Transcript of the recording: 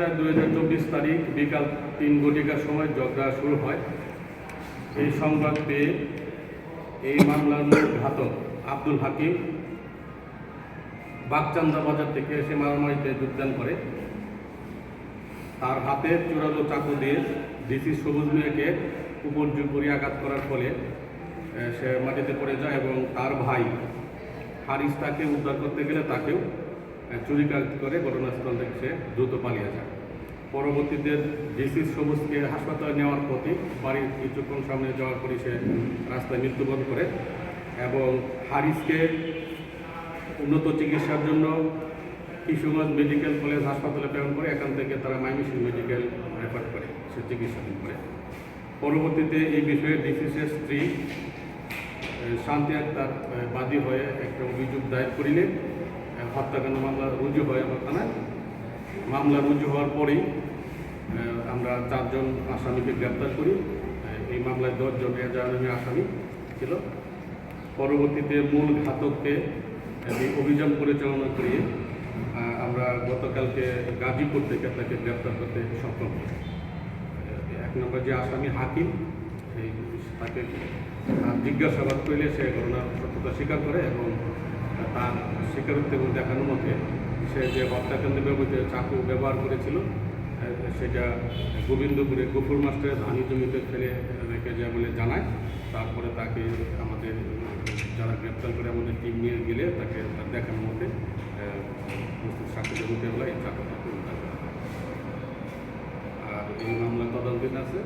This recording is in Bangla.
চার দুই হাজার চব্বিশ তারিখ বিকাল তিন ঘটিকার সময় ঝগড়া শুরু হয়। এই সংবাদ পেয়ে এই মামলার মূল ঘাতক আব্দুল হাকিম বাগচান্দা বাজার থেকে এসে মারামারিতে যোগদান করে। তার হাতে চূড়ালো চাকু দিয়ে ডিসি সবুজ মিয়াকে উপর জুপুরি আঘাত করার ফলে সে মাটিতে পড়ে যায় এবং তার ভাই হারিস তাকে উদ্ধার করতে গেলে তাকেও আহ, চুরিকাঘাত করে ঘটনাস্থল থেকে সে দ্রুত পালিয়ে যায়। পরবর্তীতে ডিসি সবুজকে হাসপাতালে নেওয়ার পথে বাড়ির কিছুক্ষণ সামনে যাওয়ার পরই সে রাস্তায় মৃত্যুবরণ করে এবং হারিসকে উন্নত চিকিৎসার জন্য কিশোরগঞ্জ মেডিকেল কলেজ হাসপাতালে প্রেরণ করে এখান থেকে তারা মাইমিসিং মেডিকেল রেফার করে সে চিকিৎসাধীন করে। পরবর্তীতে এই বিষয়ে ডিসিসের স্ত্রী শান্তি আক্তার বাদী হয়ে একটা অভিযোগ দায়ের করিলে আহ, হত্যাকাণ্ড মামলা রুজু হয় আমার থানায়। মামলা রুজু হওয়ার পরেই আমরা চারজন আসামিকে গ্রেপ্তার করি। এই মামলায় দশজন এজাহারি আসামি ছিল। পরবর্তীতে মূল ঘাতককে অভিযান পরিচালনা করিয়ে আমরা গতকালকে গাজীপুর থেকে তাকে গ্রেপ্তার করতে সক্ষম হই। এক নম্বর যে আসামি হাকিম, সেই, তাকে জিজ্ঞাসাবাদ করলে সে ঘটনার সত্যতা স্বীকার করে এবং তার স্বীকারোক্তি এবং দেখানোর মতে সে যে হত্যাকাণ্ডে ব্যবহৃত চাকু ব্যবহার করেছিল সেটা গোবিন্দপুরে গফুর মাস্টারের ধানি জমিতে ফেলে রেখে যায় বলে জানায় তারপরে তাকে আমাদের, যারা গ্রেপ্তার করে আমাদের টিম নিয়ে গেলে তাকে তার দেখানোর মধ্যে সাক্ষী জমিতে বলে এই হয়। আর এই মামলা তদন্তিন আছে